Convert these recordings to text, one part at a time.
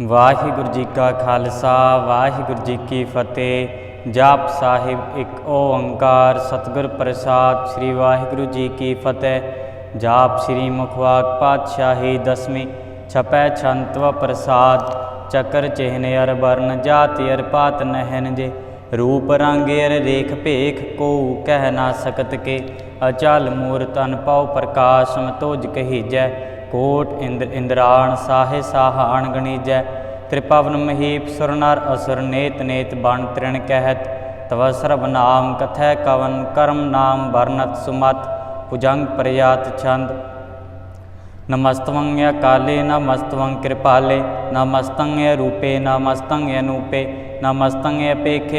ਵਾਹਿਗੁਰੂ ਜੀ ਕਾ ਖਾਲਸਾ, ਵਾਹਿਗੁਰੂ ਜੀ ਕੀ ਫਤਿਹ। ਜਾਪ ਸਾਹਿਬ ਇੱਕ ਓੰਕਾਰ ਸਤਿਗੁਰ ਪ੍ਰਸਾਦ ਸ੍ਰੀ ਵਾਹਿਗੁਰੂ ਜੀ ਕੀ ਫਤਿਹ। ਜਾਪ ਸ੍ਰੀ ਮੁਖਵਾਕ ਪਾਤਸ਼ਾਹੀ ਦਸਵੀਂ, ਛਪੈ ਛੰਤਵ ਪ੍ਰਸਾਦ। ਚੱਕਰ ਚਿਹਨ ਅਰ ਵਰਨ ਜਾਤਿ ਅਰ ਪਾਤ ਨਹਿਨ ਜੇ। ਰੂਪ ਰੰਗ ਅਰ ਰੇਖ ਭੇਖ ਕੋ ਕਹਿ ਨਾ ਸਕਤ ਕੇ। ਅਚਲ ਮੂਰਤ ਅਨਪਉ ਪ੍ਰਕਾਸ਼ਮ ਤੋਜ ਕਹੀਜੈ ਕੋਟ ਇੰਦਰ ਇੰਦਰਾਣ ਸਾਹੇ ਸਾਹਾਣ ਗਣੀਜੈ, ਤ੍ਰਿਪਵਨ ਮਹੀਪ ਸੁਰ ਅਸੁਰ ਨੇਤ ਨੇਤ ਬਣ ਤ੍ਰਿਣ ਕਹਿਤ, ਤਵ ਸਰਬ ਨਾਮ ਕਥੈ ਕਵਨ ਕਰਮ ਨਾਮ ਵਰਨਤ ਸੁਮਤ, ਭੁਜੰਗ ਪ੍ਰਯਾਤ ਛੰਦ। ਨਮਸਤਵੰ ਯ ਕਾਲੇ, ਨਮਸਤਵੰ ਕਿਰਪਾਲੇ ਨਮਸਤੰ ਯ ਰੂਪੇ ਨਮਸਤੰ ਯ ਨਮਸਤੰ ਯ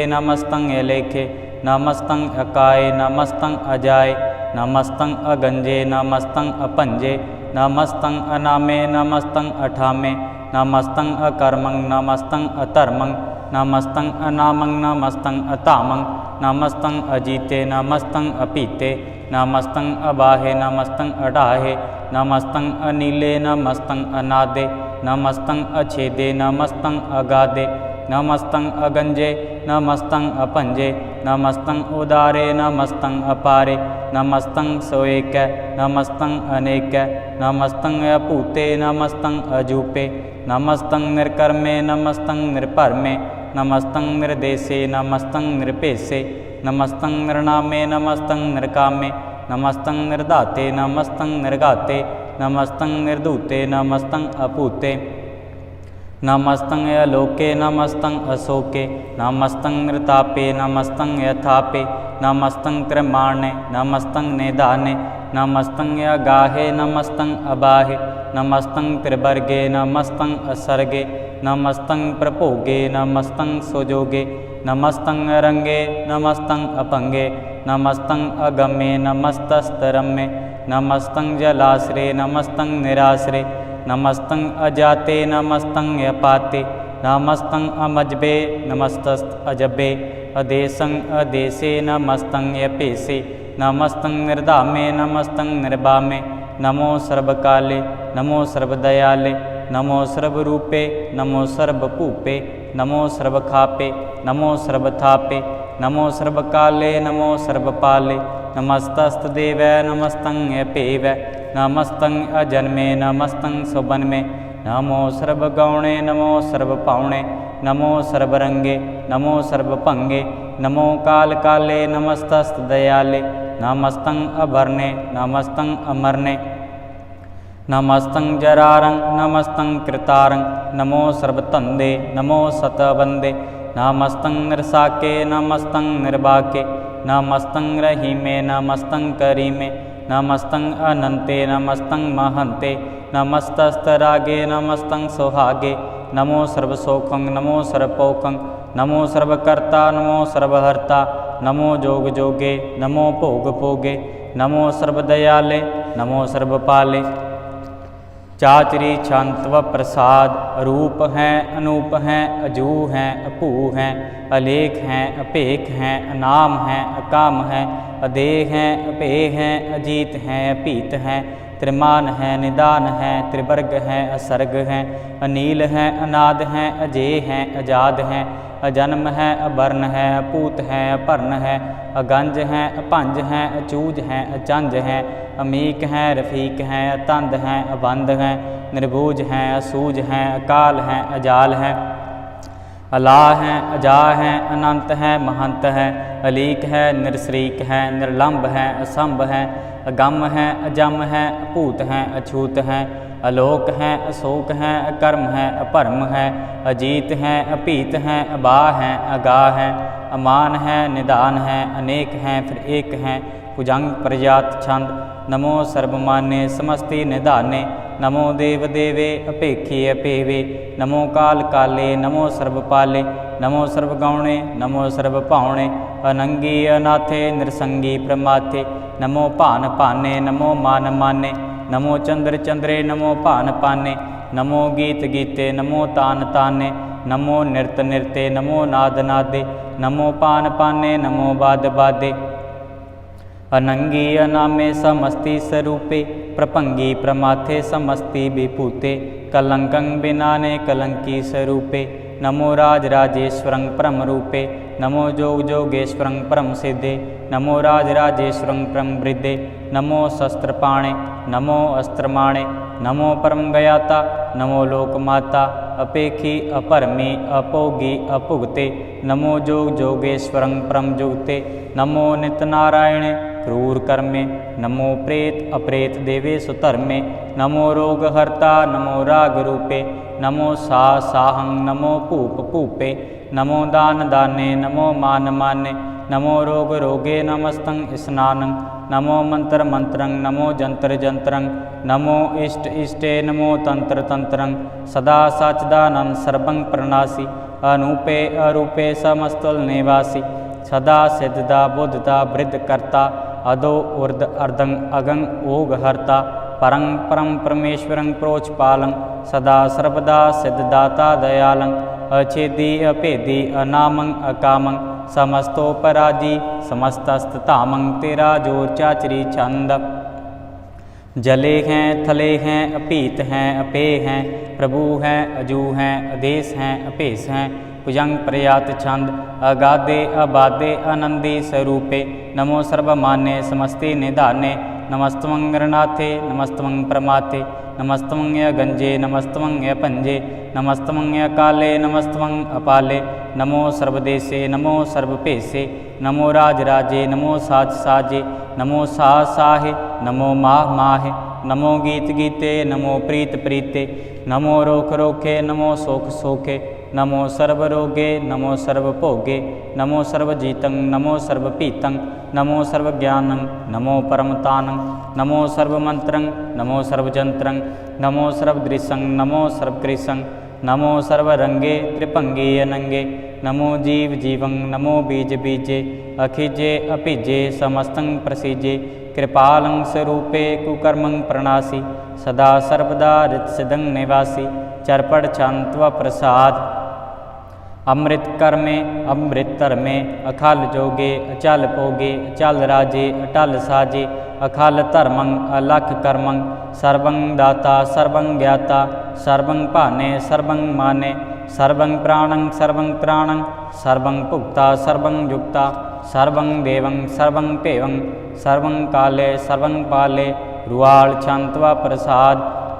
ਨਮਸਤੰ ਲੇਖੇ, ਨਮਸਤੰ ਅਕਾਏ, ਨਮਸਤੰ ਅਜਾਏ, ਨਮਸਤੰ ਅਗੰਜੇ, ਨਮਸਤੰ ਅਪੰਜੇ नमस्तंग अनामे नमस्तंग अठामे नमस्तंग अकर्मंग नमस्तंग अतर्मंग नमस्तंग अनामंग नमस्तंग अतामंग नमस्तंग अजीते नमस्तंग अपीते नमस्तंग अबाहे नमस्तंग अडाहे नमस्तंग अनिले नमस्तंग अनादे नमस्तंग अछेदे नमस्तंग अगादे ਨਮਸਤੰ ਅਗੰਜੇ ਨਮਸਤੰ ਅਪੰਜੇ ਨਮਸਤੰ ਉਦਾਰੇ ਨਮਸਤੰ ਅਪਾਰੇ ਨਮਸਤੰ ਸੋਏਕੈ ਨਮਸਤੰ ਅਨੇਕੈ ਨਮਸਤੰ ਅਭੂਤੇ ਨਮਸਤੰ ਅਜੂਪੇ ਨਮਸਤੰ ਨਿਰਕਰਮੇ ਨਮਸਤੰ ਨਿਰਭਰਮੇ ਨਮਸਤੰ ਨਿਰਦੇਸੇ ਨਮਸਤੰ ਨਿਰਭੇਸੇ ਨਮਸਤੰ ਨਿਰਨਾਮੇ ਨਮਸਤੰ ਨਿਰਕਾਮੇ ਨਮਸਤੰ ਨਿਰਧਾਤੇ ਨਮਸਤੰ ਨਿਰਗਾਤੇ ਨਮਸਤੰ ਨਿਰਧੂਤੇ ਨਮਸਤੰ ਅਭੂਤੇ ਨਮਸਤੰ ਅਲੋਕੇ ਨਮਸਤੰ ਅਸੋਕੇ ਨਮਸਤੰ ਨਿਰਤਾਪੇ ਨਮਸਤੰ ਯਥਾਪੇ ਨਮਸਤੰ ਕ੍ਰਮਾਣੇ ਨਮਸਤੰ ਨਿਧਾਨੇ ਨਮਸਤੰ ਅਗਾਹੇ ਨਮਸਤੰ ਅਬਾਹੇ ਨਮਸਤੰ ਤ੍ਰਿਵਰਗੇ ਨਮਸਤੰ ਅਸਰਗੇ ਨਮਸਤੰ ਪ੍ਰਭੋਗੇ ਨਮਸਤੰ ਸੁਜੋਗੇ ਨਮਸਤੰ ਰੰਗੇ ਨਮਸਤੰ ਅਪੰਗੇ ਨਮਸਤੰ ਅਗਮੇ ਨਮਸਤਸਤਰਮੇ ਨਮਸਤੰ ਜਲਾਸਰੇ ਨਮਸਤੰ ਨਿਰਾਸਰੇ ਨਮਸਤੰ ਅਜਾਤੇ ਨਮਸਤੰ ਯਪਾਤੇ ਨਮਸਤੰ ਅਮਜਬੇ ਨਮਸਤਸਤ ਅਜਬੇ ਅਦੇਸੰ ਅਦੇਸੇ नमस्तं अजाते नमस्तं यपाते नमस्तं अमजबे नमस्तस्त अजबे अदेशं अदेशे नमस्तं यपेशे नमस्तं निर्धामे नमस्तं निर्भामे नमो सर्वकाले, नमो सर्वदयाले, नमो सर्वरूपे, नमो सर्वपूपे नमो सर्वखापे, नमो सर्वथापे, नमो सर्वकाले, नमो सर्वपाले नमस्तस्तदेव नमस्तं यपेव ਅਜਨਮੇ ਨਮਸਤੰ ਸੁਬਨਮੇ ਨਮੋ ਸਰਬ ਗੌਣੇ ਨਮੋ ਸਰਬ ਪਾਉਣੇ ਨਮੋ ਸਰਬ ਰੰਗੇ ਨਮੋ ਸਰਬ ਭੰਗੇ ਨਮੋ ਕਾਲ ਕਾਲੇ ਨਮਸਤਸਤ ਦਇਆਲੇ ਨਮਸਤੰ ਅਭਰਨੇ ਨਮਸਤੰ ਅਮਰਨੇ ਨਮਸਤੰ ਜਰਾਰੰ ਨਮਸਤੰ ਕ੍ਰਿਤਾਰੰ ਨਮੋ ਸਰਬ ਧੰਦੇ ਨਮੋ ਸਤਵੰਦੇ ਨਮਸਤੰ ਨਿਰਸਾਕੇ ਨਮਸਤੰ ਨਿਰਬਾਕੇ ਅਨੰਤੇ ਨਮਸਤੰ ਮਹੰਤੇ ਨਮਸਤਸਤਰਾਗੇ ਨਮਸਤੰ ਸੁਹਾਗੇ ਨਮੋ ਸਰਬ ਸੋਖੰ ਨਮੋ ਸਰਬ ਪੋਖੰ ਨਮੋ ਸਰਬ ਕਰਤਾ ਨਮੋ ਸਰਬ ਹਰਤਾ ਨਮੋ ਜੋਗ ਜੋਗੇ ਨਮੋ ਭੋਗ ਭੋਗੇ ਨਮੋ ਸਰਬ ਦਇਆਲੇ ਨਮੋ ਸਰਬ ਪਾਲੇ ਚਾਚਰੀ ਛੰਤਵ ਪ੍ਰਸਾਦ ਰੂਪ ਹੈ, ਅਨੂਪ ਹੈ ਅਜੂ ਹੈ ਅਭੂ ਹੈ, ਅਲੇਖ ਹੈ, ਅਭੇਖ ਹੈ, ਅਨਾਮ ਹੈ, ਅਕਾਮ ਹੈ, ਅਦੇਹ ਹੈ ਅਭੇ ਹੈ, ਅਜੀਤ ਹੈ, ਅਭੀਤ ਹੈ, ਤ੍ਰਿਮਾਨ ਹੈ, ਨਿਦਾਨ ਹੈ, ਤ੍ਰਿਵਰਗ ਹੈ, ਅਸਰਗ ਹੈ, ਅਨੀਲ ਹੈ, ਅਨਾਦ ਹੈ ਅਜੇ ਹੈ, ਅਜਾਦ ਹੈ ਅਜਨਮ ਹੈ, ਅਬਰਨ ਹੈ ਅਪੂਤ ਹੈ ਅਭਰਨ ਹੈ, ਅਗੰਜ ਹੈ, ਅਭੰਜ ਹੈ, ਅਚੂਜ ਹੈ, ਅਚੰਜ ਹੈ, ਅਮੀਕ ਹੈ, ਰਫੀਕ ਹੈ, ਅਤੰਦ ਹੈ ਅਬੰਧ ਹੈ, ਨਿਰਭੂਜ ਹੈ, ਅਸੂਜ ਹੈ, ਅਕਾਲ ਹੈ, ਅਜਾਲ ਹੈ। ਅਲਾ ਹੈ ਅਜਾ ਹੈ, ਅਨੰਤ ਹੈ, ਮਹੰਤ ਹੈ, ਅਲੀਕ ਹੈ, ਨਿਰਸਰੀਕ ਹੈ ਨਿਰਲੰਭ ਹੈ, ਅਸੰਭ ਹੈ, ਅਗੰਮ ਹੈ, ਅਜਮ ਹੈ, ਅਭੂਤ ਹੈ, ਅਛੂਤ ਹੈ। ਅਲੋਕ ਹੈ, ਅਸੋਕ ਹੈ, ਅਕਰਮ ਹੈ, ਅਭਰਮ ਹੈ, ਅਜੀਤ ਹੈ, ਅਭੀਤ ਹੈ ਅਬਾ ਹੈ ਅਗਾ ਹੈ, ਅਮਾਨ ਹੈ, ਨਿਦਾਨ ਹੈ, ਅਨੇਕ ਹੈ, ਫਿਰ ਏਕ ਹੈ, ਭੁਜੰਗ ਪ੍ਰਜਾਤ ਛੰਦ, ਨਮੋ ਸਰਬਮਾਨੇ ਸਮਸਤੀ ਨਿਧਾਨੇ, ਨਮੋ ਦੇਵ ਦੇਵੇ ਅਪੇਖੀ ਅਪੇਵੇ, ਨਮੋ ਕਾਲ ਕਾਲੇ, ਨਮੋ ਸਰਬ ਪਾਲੇ, ਨਮੋ ਸਰਬ ਗਾਉਣੇ, ਨਮੋ ਸਰਬ ਭਾਉਣੇ, ਅਨੰਗੀ ਅਨਾਥੇ, ਨਿਰਸੰਗੀ ਪ੍ਰਮਾਥੇ, ਨਮੋ ਭਾਨ ਭਾਨੇ, ਨਮੋ ਮਾਨ ਮਾਨੇ ਨਮੋ ਚੰਦਰ ਚੰਦਰੇ ਨਮੋ ਭਾਨ ਪਾਨੇ ਨਮੋ ਗੀਤ ਗੀਤੇ ਨਮੋ ਤਾਨ ਤਾਨੇ ਨਮੋ ਨਿਰਤ ਨਿਰਤੇ ਨਮੋ ਨਾਦ ਨਾਦੇ ਨਮੋ ਪਾਨ ਪਾਨੇ ਨਮੋ ਬਾਦ ਬਾਦੇ ਅਨੰਗੀ ਅਨਾਮੇ ਸਮਸਤੀ ਸਰੂਪੇ ਪ੍ਰਪੰਗੀ ਪ੍ਰਮਾਥੇ ਸਮਸਤੀ ਵਿਭੂਤੇ ਕਲੰਕੰ ਬਿਨਾਨੇ ਕਲੰਕੀ ਸਰੂਪੇ नमो राजराजेश्वरं परमरूपे नमो जोगजोगेश्वरं परम सिद्धे नमो राजराजेश्वरं परम वृद्धे नमो शस्त्रपाणे नमो अस्त्रमाणे नमो परम गयाता नमो लोकमाता अपेखी अपरमे अपोगी अपुगते नमो जोग जोगेश्वरं परम जुगते नमो नित्यनारायणे क्रूर कर्मे नमो प्रेत अप्रेत देवे सुधर्मे ਨਮੋ ਰੋਗ ਹਰਤਾ ਨਮੋ ਰਾਗ ਰੂਪੇ ਨਮੋ ਸਾ ਸਾਹੰ ਨਮੋ ਭੂਪ ਭੂਪੇ ਨਮੋ ਦਾਨ ਦਾਨੇ ਨਮੋ ਮਾਨ ਮਾਨੇ ਨਮੋ ਰੋਗ ਰੋਗੇ ਨਮਸਤੰ ਇਸਨਾਨੰ ਨਮੋ ਮੰਤਰ ਮੰਤਰੰ ਨਮੋ ਜੰਤਰ ਜੰਤਰੰ ਨਮੋ ਇਸ਼ਟ ਇਸ਼ਟੇ ਨਮੋ ਤੰਤਰ ਤੰਤਰੰ ਸਦਾ ਸਚਦਾਨੰ ਸਰਬੰ ਪ੍ਰਣਾਸੀ ਅਨੂਪੇ ਅਰੂਪੇ ਸਮਸਤਲ ਨਿਵਾਸੀ ਸਦਾ ਸਿੱਧਦਾ ਬੁੱਧਦਾ ਬ੍ਰਿਧ ਕਰਤਾ ਅਦੋ ਉਰਦ ਅਰਦੰ ਅਗੰ ਓਗ ਹਰਤਾ परं परं परमेश्वरं प्रोचपालं सदा सर्वदा सिद्धदाता दयालं अछेदी अपेदी अनामं अकामं, समस्तोपराजी समस्तस्ततामं तेरा ज़ोर चाचरी छंद जले हैं, थले हैं, अपीत हैं, अपे हैं, प्रभु हैं, अजू हैं, अदेश हैं, अपेश हैं भुजंग प्रयात छंद अगाधे अबाधे आनंदी स्वरूपे, नमो सर्वमान्य समस्ते निधाने नमस्तमं गणनाथे नमस्तमं प्रमाथे गंजे नमस्तमं पंजे नमस्तमं काले नमस्तमं अपाले नमो सर्वदेशे, नमो सर्वपेशे, नमो राजराजे, नमो साज साजे नमो सा साहे नमो माह माहे नमो गीत गीते नमो प्रीत प्रीते नमो रोख रोखे नमो सोख सोखे नमो सर्वरोगे नमो सर्वभोगे नमो सर्वजीतं नमो सर्वपीतं नमो सर्वज्ञानं नमो परमतानं नमो सर्वमन्त्रं नमो सर्वजन्त्रं नमो सर्वदृशं नमो सर्वकृशं नमो सर्वरङ्गे त्रिपङ्गे अनङ्गे नमो जीव जीवं नमो बीज बीजे अखिजे अपिजे समस्तं प्रसीजे कृपालं स्वरूपे कुकर्मं प्रणासि सदा सर्वदा हृत्सिदं निवासि चर्पण छान्त्व प्रसाद अमृत कर्मे अमृत तरमे अखल जोगे अचल भोगे अचल राजे अटल साजे अखल धर्मं अलख कर्मं सर्वं दाता सर्वं ज्ञाता सर्वं पाने सर्वं माने सर्वं प्राणं सर्वं त्राणं सर्वं पुक्ता सर्वं युक्ता सर्वं देवं सर्वं पेवं सर्वं काले सर्वं पाले रुआल छांतवा प्रसाद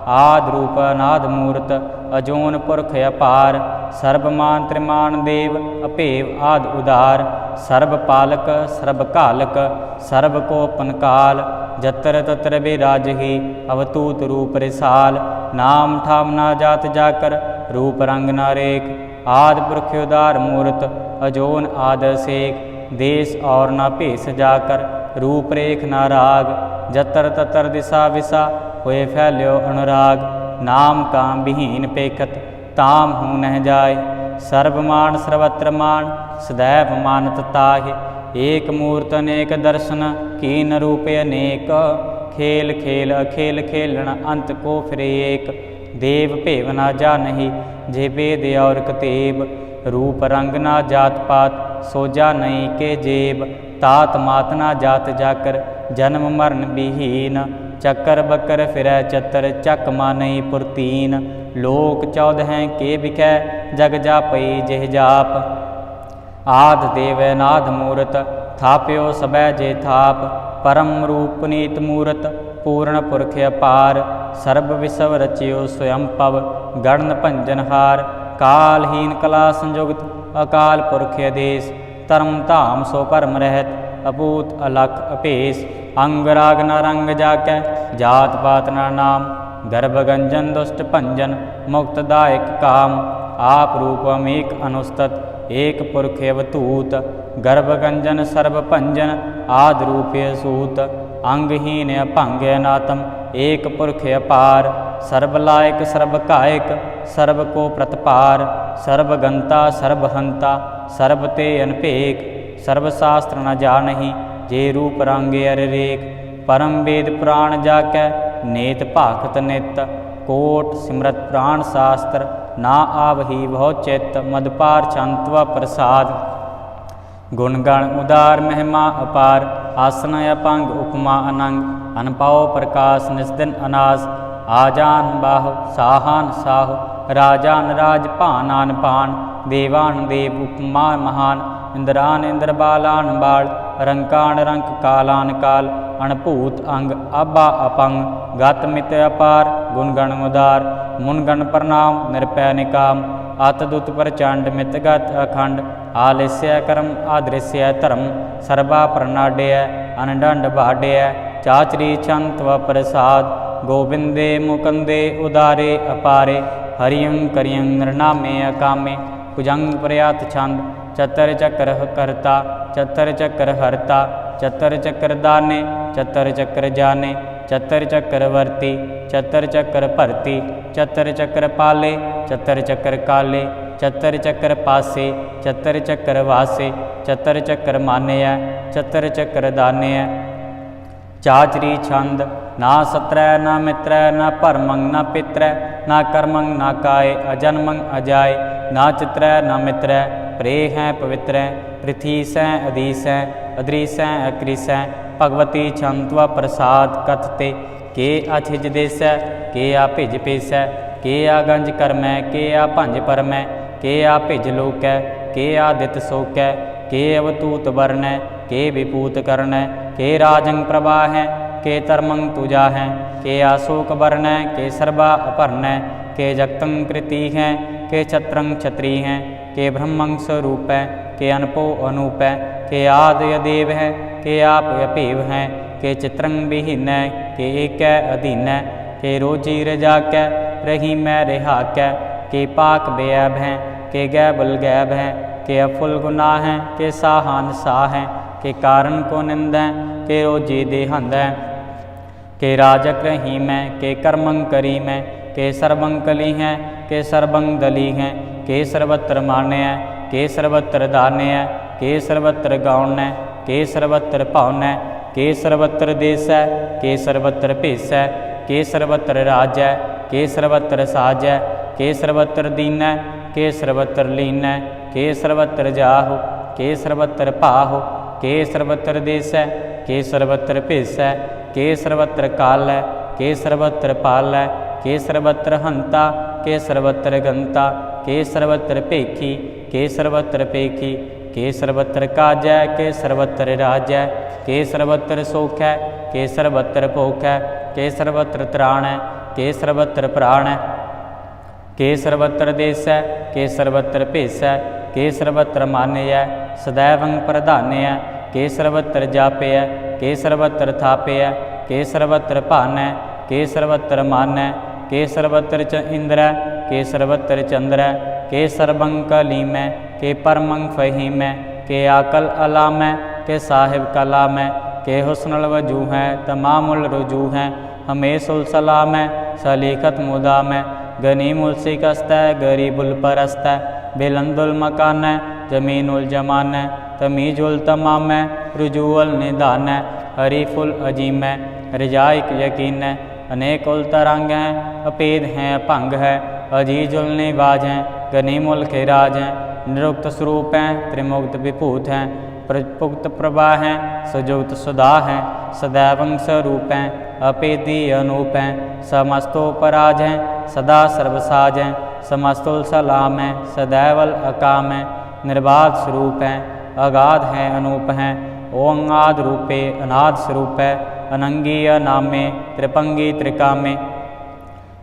ਆਦ ਰੂਪ ਅਨਾਦ ਮੂਰਤ, ਅਜੋਨ ਪੁਰਖ ਅਪਾਰ, ਸਰਬ ਮਾਨ ਤ੍ਰਿਮਾਨ ਦੇਵ, ਅਭੇਵ ਆਦ ਉਦਾਰ, ਸਰਬ ਪਾਲਕ, ਸਰਬ ਘਾਲਕ, ਸਰਬ ਕੋ ਪਨਕਾਲ ਜਤਰ ਤਤਰ ਬਿਰਾਜਹੀ, ਅਵਤੂਤ ਰੂਪ ਰਿਸਾਲ, ਨਾਮ ਠਾਮ ਨਾ ਜਾਤ ਜਾਕਰ, ਰੂਪ ਰੰਗ ਨਾ ਰੇਖ, ਆਦ ਪੁਰਖ ਉਦਾਰ ਮੂਰਤ, ਅਜੋਨ ਆਦਰ ਸੇਖ ਦੇਸ ਔਰ ਨਾ ਭੇਸ ਜਾਕਰ, ਰੂਪ ਰੇਖ ਨਾ ਰਾਗ, ਜਤਰ ਤਤਰ ਦਿਸਾ ਵਿਸਾ ਹੋਏ ਫੈਲਿਓ ਅਨੁਰਾਗ, ਨਾਮ ਕਾਮ ਵਿਹੀਨ ਪੇਖਤ, ਤਾਮ ਹੂ ਨਹਿ ਜਾਏ। ਸਰਬਮਾਨ ਸਰਵਤਰ ਮਾਨ, ਸਦੈਵ ਮਾਨਤ ਤਾਹਿ। ਏਕ ਮੂਰਤ ਅਨੇਕ ਦਰਸ਼ਨ, ਕੀਨ ਰੂਪ ਅਨੇਕ। ਖੇਲ ਖੇਲ ਅਖੇਲ ਖੇਲਣ, ਅੰਤ ਕੋ ਫਿਰੇ ਏਕ। ਦੇਵ ਭੇਵ ਨਾ ਜਾਣਹੀ ਜੇ ਬੇਦ ਔਰ ਕਤੇਬ। ਰੂਪ ਰੰਗ ਨਾ ਜਾਤ ਪਾਤ ਸੋਜਾ ਨਹੀਂ ਕੇ ਜੇਬ। ਤਾਤ ਮਾਤ ਨਾ ਜਾਤ ਜਾਕਰ, ਜਨਮ ਮਰਨ ਬਿਹੀਨ ਚੱਕਰ ਬੱਕਰ ਫਿਰੈ ਚਤਰ, ਚੱਕ ਮਾਨਈ ਪੁਰਤੀਨ। ਲੋਕ ਚੌਦ ਹੈ, ਕੇ ਵਿਖੈ, ਜਗ ਜਾਪਈ ਜਿਹ ਜਾਪ। ਆਦ ਦੇਵੈ ਨਾਦ ਮੂਰਤ, ਥਾਪਿਓ ਸਬੈ ਜੇ ਥਾਪ। ਪਰਮ ਰੂਪ ਨੀਤ ਮੂਰਤ, ਪੂਰਨ ਪੁਰਖ ਅਪਾਰ। ਸਰਬ ਵਿਸਵ ਰਚਿਓ ਸਵਯੰ ਪਵ, ਗੜਨ ਭੰਜਨ ਹਾਰ। ਕਾਲਹੀਨ ਕਲਾ ਸੰਯੁਗਤ, ਅਕਾਲ ਪੁਰਖ ਅਦੇਸ ਧਰਮ ਧਾਮ ਸੋ ਪਰਮ ਰਹਿਤ। ਅਪੂਤ ਅਲਖ ਅਪੇਸ ਅੰਗ ਰਾਗ ਨ ਰੰਗ ਜਾਕੈ, ਜਾਤ ਪਾਤ ਨ ਨਾਮ, ਗਰਭ ਗੰਜਨ ਦੁਸ਼ਟ ਭੰਜਨ, ਮੁਕਤ ਦਾਇਕ ਕਾਮ, ਆਪ ਰੂਪਮ ਏਕ ਅਨੁਸਤਤ, ਏਕ ਪੁਰਖ ਅਵਤੂਤ ਗਰਭ ਗੰਜਨ ਸਰਬ ਭੰਜਨ, ਆਦ ਰੂਪੇ ਸੂਤ ਅੰਗਹੀਨ ਅਭੰਗੈ ਨਾਤਮ, ਏਕ ਪੁਰਖ ਅਪਾਰ, ਸਰਬ ਲਾਇਕ ਸਰਬ ਕਾਇਕ, ਸਰਬ ਕੋ ਪ੍ਰਤਪਾਰ, ਸਰਬ ਗੰਤਾ ਸਰਬ ਹੰਤਾ, ਸਰਬ ਤੇ ਅਨਪੇਕ ਸਰਬ ਸਾਸਤ੍ਰ ਨ ਜਾਣਹੀ ਜੇ ਰੂਪ ਰੰਗੇ ਅਰ ਰੇਖ, ਪਰਮ ਵੇਦ ਪ੍ਰਾਣ ਜਾਕੈ, ਨੇਤ ਭਾਖਤ ਨਿਤ, ਕੋਟ ਸਿਮਰਤ ਪ੍ਰਾਣ ਸਾਸਤ੍ਰ, ਨਾ ਆਵਹੀ ਬਹੁ ਚਿਤ ਮਦਪਾਰ ਛੰਤਵਾ ਪ੍ਰਸਾਦ। ਗੁਣ ਗਣ ਉਦਾਰ ਮਹਿਮਾ ਅਪਾਰ, ਆਸਨ ਅਪੰਗ ਉਪਮਾ ਅਨੰਗ, ਅਨਪਾਉ ਪ੍ਰਕਾਸ਼ ਨਿਸਦਨ ਅਨਾਸ ਆਜਾਨ ਬਾਹ, ਸਾਹਾਨ ਸਾਹ, ਰਾਜਾਨ ਰਾਜ ਭਾਨਾਨ ਭਾਨ, ਦੇਵਾਨ ਦੇਵ ਉਪਮਾ ਮਹਾਨ ਇੰਦਰਾਨ ਇੰਦਰ ਬਾਲਾਨ ਬਾਲ, ਰੰਕਾਨ ਰੰਕ ਕਾਲਾਨ ਕਾਲ, ਅਣਭੂਤ ਅੰਗ ਆਬਾ ਅਪੰਗ, ਗਤ ਮਿਤ ਅਪਾਰ ਗੁਣ ਗਣ ਉਦਾਰ ਮੁਨ ਗਣ ਪ੍ਰਣਾਮ, ਨਿਰਪੈ ਨਿਕਾਮ, ਅਤ ਦੁਤ ਪ੍ਰਚੰਡ ਮਿਤ ਗਤ ਅਖੰਡ ਆਲਿਸਯ ਕਰਮ ਆਦ੍ਰਿਸਯ ਧਰਮ, ਸਰਬਾ ਪ੍ਰਨਾਡਿਐ, ਅਨਡੰਡ ਬਾਡਿਐ, ਚਾਚਰੀ ਚੰਤਵ ਪ੍ਰਸਾਦ ਗੋਬਿੰਦੇ ਮੁਕੰਦੇ ਉਦਾਰੇ ਅਪਾਰੇ, ਹਰਿਯੰ ਕਰਿਯੰ ਨਿਰਨਾਮੇ ਅਕਾਮੇ ਕੁਜੰਗ ਪ੍ਰਿਆਤ ਛੰਦ ਚਤਰ ਚੱਕਰ ਕਰਤਾ ਚਤਰ ਚੱਕਰ ਹਰਤਾ ਚਤਰ ਚੱਕਰ ਦਾਨੇ ਚਤਰ ਚੱਕਰ ਜਾਣੇ ਚਤਰ ਚੱਕਰ ਵਰਤੀ ਚਤਰ ਚੱਕਰ ਭਰਤੀ ਚਤਰ ਚੱਕਰ ਪਾਲੇ ਚਤਰ ਚੱਕਰ ਕਾਲੇ ਚਤਰ ਚੱਕਰ ਪਾਸੇ ਚਤਰ ਚੱਕਰ ਵਾਸੇ ਚਤਰ ਚੱਕਰ ਮਾਨਿਆ ਚਤਰ ਚੱਕਰ ਦਾਨਿਆ ਚਾਚਰੀ ਛੰਦ ਨਾ ਸਤਰੈ ਨਾ ਮਿਤਰੈ ਨਾ ਭਰਮੰ ਨਾ ਪਿਤਰੈ ਨਾ ਕਰਮੰ ਨਾ ਕਾਏ ਅਜਨਮੰ ਅਜਾਏ ਨਾ ਚਿਤਰੈ ਨਾ ਮਿਤਰੈ प्रे हैं पवित्र पृथ्वी स अधीस अदृश अकृस भगवती छंत्व प्रसाद कथते। के अछिज देस, के आ भिज पेस, के आ गंज कर्म, के आ भंज परम, के आ भिज लोक, के आ दित सोक, के अवतूत वर्ण, के विपूत कर्ण, के राजंग प्रवाह, के तरमंग तुजा हैं के आशोक वर्ण, के सर्वा अपर्ण, के जगतंग कृति हैं के छत्रंग छत्री हैं के ब्रह्मंग स्वरूप है के अनपो अनूप है के आदय देव है, के आप अपेव हैं, के चित्रंग विहीन है के एक अधीन है के रोजी रजा कै, रही मै रेहा कै, के पाक बेअब हैं, के गैबुल गैब हैं, के अफुल गुना हैं, के साहान साह हैं, के कारण को निंद हैं, के रोजी देहंद हैं, के राजक रहीम हैं के कर्मंग करीम हैं के सर्वंग कली हैं, के सर्वंग दली हैं ਕੇ ਸਰਬੱਤਰ ਮਾਨਿਆ ਕੇ ਸਰਬੱਤਰ ਦਾਨਿਆ ਕੇ ਸਰਬੱਤਰ ਗਾਉਣੈ ਕੇ ਸਰਬੱਤਰ ਭਾਉਣੈ ਕੇ ਸਰਬੱਤਰ ਦੇਸੈ ਕੇ ਸਰਬੱਤਰ ਭੇਸੈ ਕੇ ਸਰਬੱਤਰ ਰਾਜੈ ਕੇ ਸਰਬੱਤਰ ਸਾਜੈ ਕੇ ਸਰਬੱਤਰ ਦੀਨੈ ਕੇ ਸਰਬੱਤਰ ਲੀਨੈ ਕੇ ਸਰਬੱਤਰ ਜਾਹੁ ਕੇ ਸਰਬੱਤਰ ਭਾਹੁ ਕੇ ਸਰਬੱਤਰ ਦੇਸੈ ਕੇ ਸਰਬੱਤਰ ਭੇਸੈ ਕੇ ਸਰਬੱਤਰ ਕਾਲੈ ਕੇ ਸਰਬੱਤਰ ਪਾਲੈ ਕੇ ਸਰਬੱਤਰ ਹੰਤਾ ਕੇ ਸਰਬੱਤਰ ਗੰਤਾ ਕੇ ਸਰਵਤਰ ਭੇਖੀ ਕੇ ਸਰਵਤਰ ਭੇਖੀ ਕੇ ਸਰਵਤਰ ਕਾਜੈ ਕੇ ਸਰਵਤਰ ਰਾਜੈ ਕੇ ਸਰਵਤਰ ਸੋਖੈ ਕੇ ਸਰਵਤਰ ਭੋਖੈ ਕੇ ਸਰਵਤਰ ਤਰਾਣੈ ਕੇ ਸਰਵਤਰ ਪ੍ਰਾਣੈ ਕੇ ਸਰਵਤਰ ਦੇਸੈ ਕੇ ਸਰਵਤਰ ਭੇਸੈ ਕੇ ਸਰਵਤਰ ਮਾਨਿਐ ਸਦੈਵੰ ਪ੍ਰਧਾਨਿਐ ਕੇ ਸਰਵਤਰ ਜਾਪਿਐ ਕੇ ਸਰਵਤਰ ਥਾਪਿਐ ਕੇ ਸਰਵਤਰ ਭਾਨੈ ਕੇ ਸਰਵਤਰ ਮਾਨੈ ਕੇ ਸਰਵਤਰ ਚ ਇੰਦਰੈ के सर्वत्र चंद्र, के सर्वंकली में के परमंग फही में के आकल अला में के साहिब कला में के हुसनल वज़ू हैं तमामुल रुजू हैं हमेश उलसला में सलीखत मुदा में गनीम उलसिकस्त गरीबुल परस्त, बिलंदुल मकान, जमीनुल जमान, तमीजुल तमाम रुजूल निदान, हरीफुल अजीम, रजाइक यकीन अनेक उल तरंग हैं अपेद हैं भंग है। अजीजुल निवाज हैं गनीमुल खिराज हैं निरुक्त स्वरूप हैं त्रिमुक्त विभूत हैं प्रपुक्त प्रभा हैं सजुक्त सुधा हैं सदैवं स्वरूप हैं अपेदी अनूप हैं समस्तोपराज हैं सदा सर्वसाज हैं समस्तुल सलाम हैं सदैवल अकाम हैं निर्बाध स्वरूप हैं अगाध हैं अनूप हैं ओंगाद रूपे अनाद स्वरूप है अनंगी अनामे त्रिपंगी त्रिकामे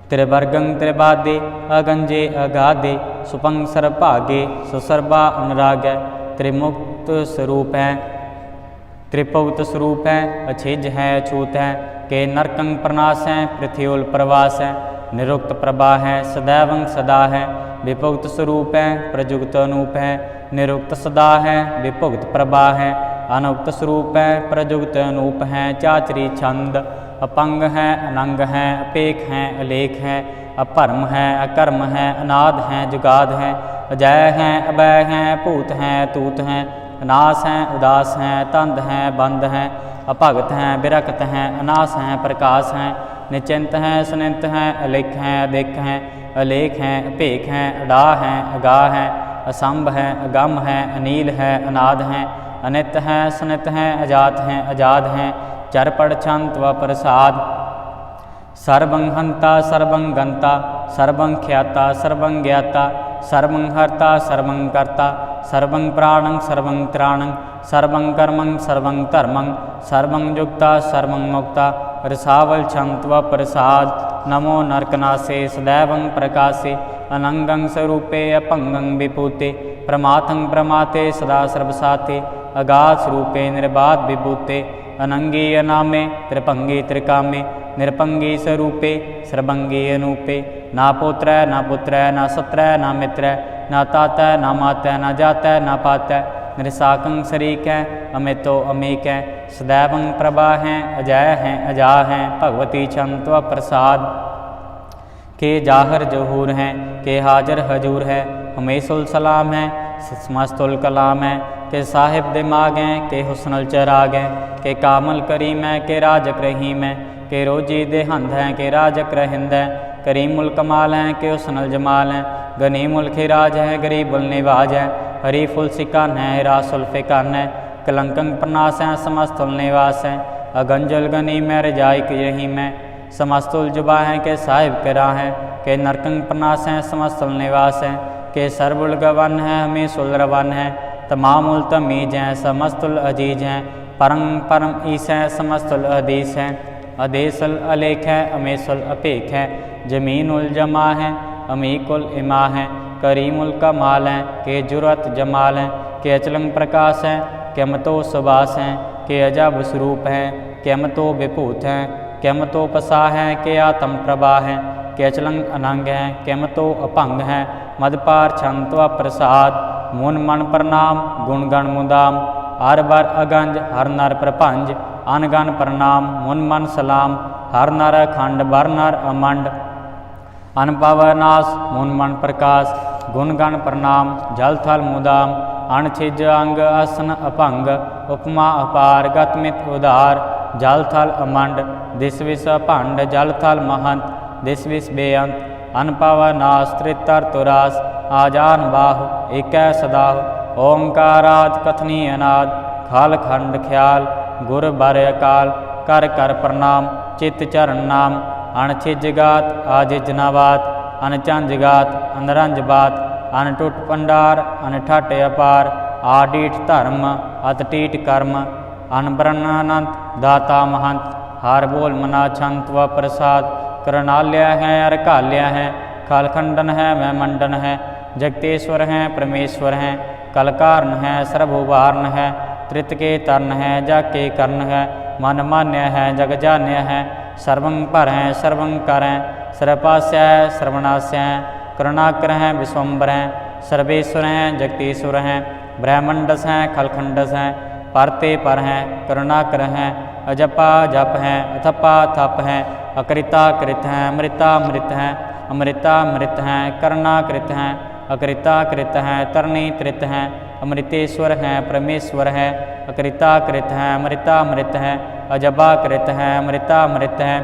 त्रिवर्गं त्रिबादे अगंजे अगाधे सुपंग सर्वभागे सुसर्वा अनुराग, त्रिमुक्त स्वरूप है त्रिपौत स्वरूप है अछिज है, अछूत है, के नरकंग प्रनाश हैं पृथ्वील प्रवास है निरुक्त प्रभा है, सदैव सदा है, विभुक्त स्वरूप है प्रजुक्त अनूप है निरुक्त सदा है, विभुक्त प्रभा है, अनुक्त स्वरूप है प्रजुक्त अनूप है, चाचरी छंद अपंग हैं, अनंग हैं, अपेख हैं, अलेख हैं अपरम हैं, अकर्म हैं, अनाद हैं, जुगाद हैं, अजय हैं, अभय हैं, भूत हैं, तूत हैं, अनास हैं, उदास हैं, तंद हैं, बंद हैं, अभगत हैं, विरक्त हैं, अनास हैं, प्रकाश हैं, निचिंत हैं, सुनिंत हैं, अलिख हैं अधिक हैं, अलेख हैं, अपेख हैं, अडा हैं अगाह हैं, असंभ हैं, अगम हैं, अनील हैं, अनाद हैं अनित हैं सुनित हैं, अजात हैं आज़ाद हैं चर्पडछन् त्व प्रसाद सर्वं हन्ता सर्वं गन्ता सर्वं ख्याता सर्वं ज्ञाता सर्वं हर्ता सर्वं कर्ता सर्वं प्राणं सर्वं त्राणं सर्वं कर्मं सर्वं धर्मं सर्वं युक्ता सर्वं मुक्ता रसावल्छं त्व प्रसाद नमो नर्कनाशे सदैवं प्रकाशे अनङ्गं स्वरूपे अपङ्गं विपूते प्रमाथं प्रमाते सदा सर्वसाते अगाधस्वरूपे निर्बाध विभूते अनंगे अनामे, त्रिपंगी त्रिकामे, निरपंगी स्वरूपे सर्वंगे अनूपे। ना पोत्र ना पुत्र ना सत्र ना मित्र ना तात ना मात ना जात ना पात निरसाकं सरीक अमितो अमेक सदैव प्रभा हैं अजय हैं अजा हैं भगवती छम प्रसाद। के जाहर जहूर हैं, के हाजर हजूर है हमेशुल सलाम है समस्तुल कलाम है। के साहिब दिमाग हैं के हुसनल चराग हैं के कामल करीम है के राजक रहीम है के रोजी देहंद हैं के राजक रहिंद हैं करीमुल कमाल हैं के हुसनल जमाल हैं गनीमुल खिराज है, गरीबुल निवाज है, हरीफुल सिकान है हिरासुल फिकान है कलंकं प्रनाश हैं, समस्तुल निवास हैं, अगंजल गनी में रजाइक यही में समस्तुल जुबा हैं, के साहिब के राह हैं, के नरकंग प्रनास हैं, समस्तुल निवास हैं, के सर्वुल गवन हैं हमें सुल रवन हैं तमामुल तमीज हैं समस्तुल अज़ीज़ हैं परम परम ईस हैं समस्तुल अदीस हैं अदेसल अलेख है अमेसुल अपेख। है जमीनुल जमा है अमीकुल इमा है करीमुल कमाल हैं के जुरत जमाल। हैं के अचलंग प्रकाश हैं केमतो सुबास। हैं के अजब स्वरूप हैं केमतो विभूत हैं किम तो पसा हैं के आतम प्रभा हैं के अचलंग अनंग हैं तो अपंग हैं मदपार छंत्व प्रसाद। ਮਨ ਮਨ ਪ੍ਰਣਾਮ ਗੁਣ ਗਣ ਮੁਦਾਮ, ਹਰ ਬਾਰ ਅਗੰਜ, ਹਰ ਨਰ ਪ੍ਰਭੰਜ ਅਨਗਨ ਪ੍ਰਣਾਮ ਮਨ ਮਨ ਸਲਾਮ, ਹਰ ਨਰ ਅਖੰਡ ਬਰ ਨਰ ਅਮੰਡ। ਅਨਭਵ ਨਾਸ, ਮਨ ਮਨ ਪ੍ਰਕਾਸ਼, ਗੁਣ ਗਣ ਪ੍ਰਣਾਮ ਜਲ ਥਲ ਮੁਦਾਮ ਅਣਛਿਜ ਅੰਗ ਆਸਨ ਅਭੰਗ, ਉਪਮਾ ਅਪਾਰ ਗਤਮਿਤ ਉਧਾਰ, ਜਲ ਥਲ ਅਮੰਡ, ਦਿਸ ਵਿਸ ਭੰਡ ਜਲ ਥਲ ਮਹੰਤ, ਦਿਸ ਵਿਸ ਬੇਅੰਤ। ਅਨਪਵ ਨਾਸ, ਤ੍ਰਿਤਰ ਤੁਰਾਸ आजान बाहु एक सदाहु। ओंकाराद कथनी अनाद खाल खंड ख्याल, गुर बर अकाल कर कर प्रणाम चित चरण नाम। अणछिज गात, आजिज नवात, अनचंज गात, अनरंज बात। अनटुट पंडार, अनठट अपार। आडीठ धर्म, अतटीट कर्म। अनबरणानंत दाता महंत। हार बोल मना छंत व प्रसाद। करणाल्य है, अरकाल्य है। कालखंडन है, मैं मंडन है। जगतेश्वर हैं, परमेश्वर हैं कलकारण है सर्वोभारण है त्रित के तरण है जग के कर्ण है मन मान्य है जग जान्य है सर्वं पर हैं सर्वं कर हैं सर्वपास्य है, सर्वनाश्य हैं, करुणाकर हैं विश्वम्बर हैं, सर्वेश्वर हैं, जगतेश्वर हैं, ब्रह्मंडस हैं, खलखंडस हैं परते पर हैं, करुणाकर हैं अजपा जप हैं अथपा थप हैं अकृता कृत हैं अमृता मृत हैं अमृता मृत हैं करुणा कृत हैं अकृता कृत हैं, तरणी त्रित हैं, अमृतेश्वर हैं, परमेश्वर हैं। अकृता कृत हैं अमृता मृत हैं, अजबा कृत हैं अमृता मृत हैं।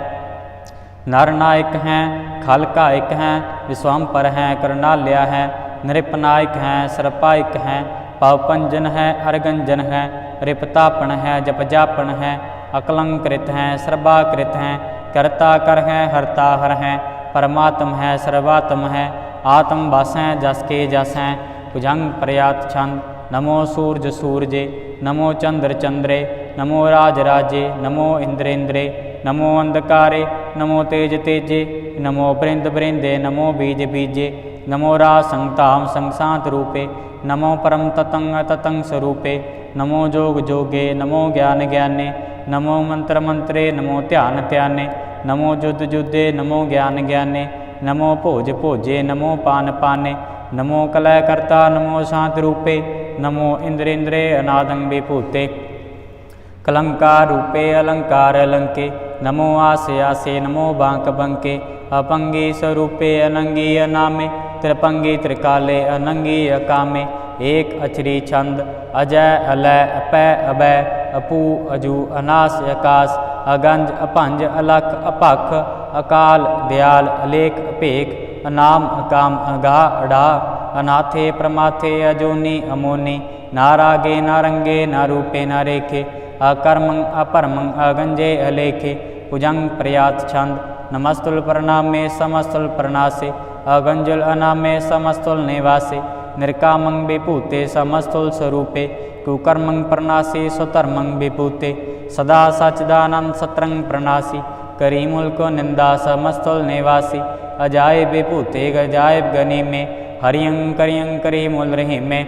नर नायक हैं खल का एक हैं, विश्वम्पर हैं, करुणालय हैं, नृपनायक हैं, सरपायक हैं, पावपंजन है अर्गंजन है रिपतापन है जपजापन है, अकलंकृत हैं, सर्वाकृत हैं कर्ता कर हैं हरता हर हैं, परमात्म है, सर्वात्म है आत्म बस हैं जस, भुजंग प्रयात छंद। नमो सूरज सूरजे, नमो चंद्र चंद्रे, नमो राज राजे, नमो इंद्रेंद्रे, नमो अंधकारे, नमो तेज तेजे, नमो बृंद बृंदे, नमो बीज बीजे, नमो रा संताम संसांत रूपे, नमो परम ततंग ततंग स्वरूपे, नमो जोग जोगे, नमो ज्ञान ज्ञाने, नमो मंत्र मंत्रे, नमो ध्यान ध्याने, नमो जुद जुदे, नमो ज्ञान ज्ञाने नमो भोज भोजे, नमो पान पाने, नमो कलय कर्ता नमो शांत रूपे, नमो इंद्रेन्द्रे अनादंग विभूते कलंकार रूपे, अलंकार अलंके, नमो आसे आसे, नमो बांक बंके, अपंगी स्वरूपे अनंगी अनामे त्रिपंगी त्रिकाले अनंगी अकामे एक अचरी छंद, अजय, अलय अपै अभय, अपू, अजू, अनास आकाश अगंज, अपंज, अलख, अपख ਅਕਾਲ, ਦਿਆਲ, ਅਲੇਖ, ਭੇਖ, ਅਨਾਮ, ਕਾਮ ਅਗਾ ਅੜਾ ਅਨਾਥੇ, ਪ੍ਰਮਾਥੇ, ਅਜੋਨੀ, ਅਮੋਨੀ ਨਾਰਾਗੇ ਨਾਰੰਗੇ ਨਾਰੂਪੇ ਨਾਰੇਖੇ ਅਕਰਮੰ, ਅਪਰਮੰ, ਅਗੰਜੇ, ਅਲੇਖੇ ਪੁਜੰ ਪ੍ਰਯਾਤ, ਛੰਦ, ਨਮਸਤੁਲ, ਪ੍ਰਣਾਮੇ, ਸਮਸਤੁਲ, ਪ੍ਰਣਾਸੇ, ਅਗੰਜਲ, ਅਨਾਮੇ, ਸਮਸਤੁਲ, ਨਿਵਾਸੇ, ਨਿਰਕਾਮੰ, ਵਿਭੂਤੇ, ਸਮਸਤੁਲ, ਸਰੂਪੇ, ਕੁਕਰਮੰ, ਪ੍ਰਣਾਸੇ, ਸੁਧਰਮੰ, ਵਿਭੂਤੇ, ਸਦਾ ਸਚਦਾਨੰ ਸਤਰੰ ਪ੍ਰਣਾਸੀ करीमुल को निंदा समस्तुल निवासी अजाय विभूते गजायब गनी में हरियं करियं करीमुल रही में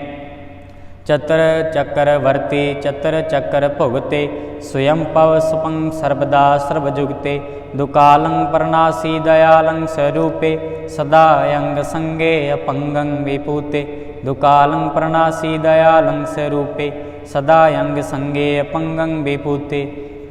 चतर चक्रवर्ती चतर चक्र भुगते स्वयं पव सुपं सर्वदा सर्वजुगते दुकालं प्रणासी दयालं स्वरूपे सदा यंग संगे अपंगं विपूते दुकालं प्रणासी दयालं स्वरूपे सदा यंग संगे अपंगं विपूते